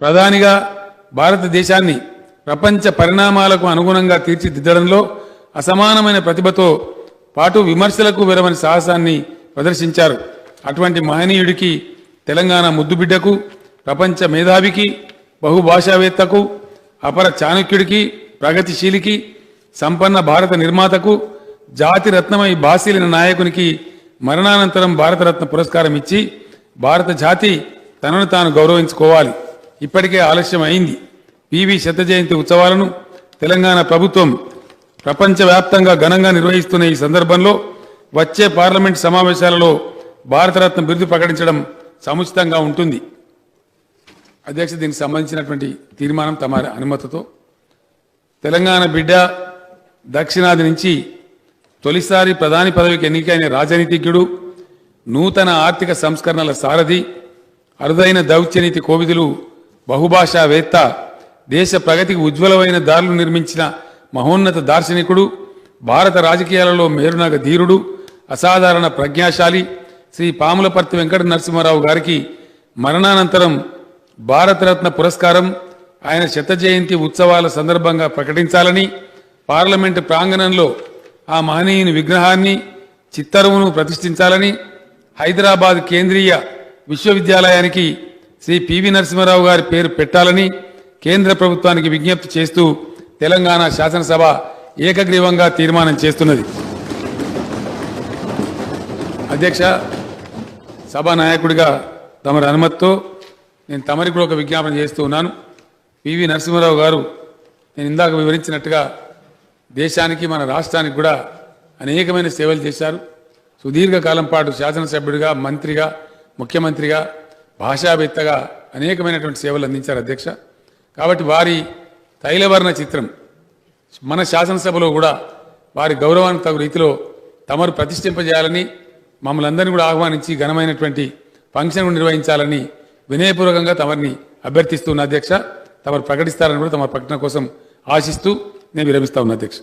ప్రధానిగా భారతదేశాన్ని ప్రపంచ పరిణామాలకు అనుగుణంగా తీర్చిదిద్దడంలో అసమానమైన ప్రతిభతో పాటు విమర్శలకు వెరవని సాహసాన్ని ప్రదర్శించారు. అటువంటి మహనీయుడికి తెలంగాణ ముద్దుబిడ్డకు ప్రపంచ మేధావికి బహుభాషావేత్తకు అపర చాణక్యుడికి ప్రగతిశీలికి సంపన్న భారత నిర్మాతకు జాతిరత్నమై రత్నమై నాయకునికి మరణానంతరం భారతరత్న పురస్కారం ఇచ్చి భారత జాతి తనను తాను గౌరవించుకోవాలి. ఇప్పటికే ఆలస్యం అయింది పివి శత జయంతి ఉత్సవాలను తెలంగాణ ప్రభుత్వం ప్రపంచవ్యాప్తంగా ఘనంగా నిర్వహిస్తున్న ఈ సందర్భంలో వచ్చే పార్లమెంట్ సమావేశాలలో భారతరత్న బిరుదు ప్రకటించడం సముచితంగా ఉంటుంది. అధ్యక్ష దీనికి సంబంధించినటువంటి తీర్మానం తమ అనుమతితో తెలంగాణ బిడ్డ దక్షిణాది నుంచి తొలిసారి ప్రధాని పదవికి ఎన్నికైన రాజనీతిజ్ఞుడు నూతన ఆర్థిక సంస్కరణల సారథి అరుదైన దౌత్యనీతి కోవిదులు బహుభాషావేత్త దేశ ప్రగతికి ఉజ్వలమైన దారులు నిర్మించిన మహోన్నత దార్శనికుడు భారత రాజకీయాలలో మేరునగ ధీరుడు అసాధారణ ప్రజ్ఞాశాలి శ్రీ పాములపర్తి వెంకట నరసింహారావు గారికి మరణానంతరం భారతరత్న పురస్కారం ఆయన శత జయంతి ఉత్సవాల సందర్భంగా ప్రకటించాలని పార్లమెంటు ప్రాంగణంలో ఆ మహనీయుని విగ్రహాన్ని చిత్తరువును ప్రతిష్ఠించాలని హైదరాబాద్ కేంద్రీయ విశ్వవిద్యాలయానికి శ్రీ పివి నరసింహారావు గారి పేరు పెట్టాలని కేంద్ర ప్రభుత్వానికి విజ్ఞప్తి చేస్తూ తెలంగాణ శాసనసభ ఏకగ్రీవంగా తీర్మానం చేస్తున్నది. అధ్యక్ష సభా నాయకుడిగా తమరి అనుమతితో నేను తమరికి కూడా ఒక విజ్ఞాపన చేస్తూ ఉన్నాను. పివి నరసింహారావు గారు నేను ఇందాక వివరించినట్టుగా దేశానికి మన రాష్ట్రానికి కూడా అనేకమైన సేవలు చేశారు. సుదీర్ఘకాలం పాటు శాసనసభ్యుడిగా మంత్రిగా ముఖ్యమంత్రిగా భాషావేత్తగా అనేకమైనటువంటి సేవలు అందించారు అధ్యక్ష. కాబట్టి వారి తైలవర్ణ చిత్రం మన శాసనసభలో కూడా వారి గౌరవానికి తగు రీతిలో తమరు ప్రతిష్ఠింపజేయాలని మమ్మల్ని అందరినీ కూడా ఆహ్వానించి ఘనమైనటువంటి ఫంక్షన్ నిర్వహించాలని వినయపూర్వకంగా తమరిని అభ్యర్థిస్తున్న అధ్యక్ష తమరు ప్రకటిస్తారని కూడా తమ ప్రకటన కోసం ఆశిస్తూ నేను విరమిస్తా ఉన్నా అధ్యక్ష.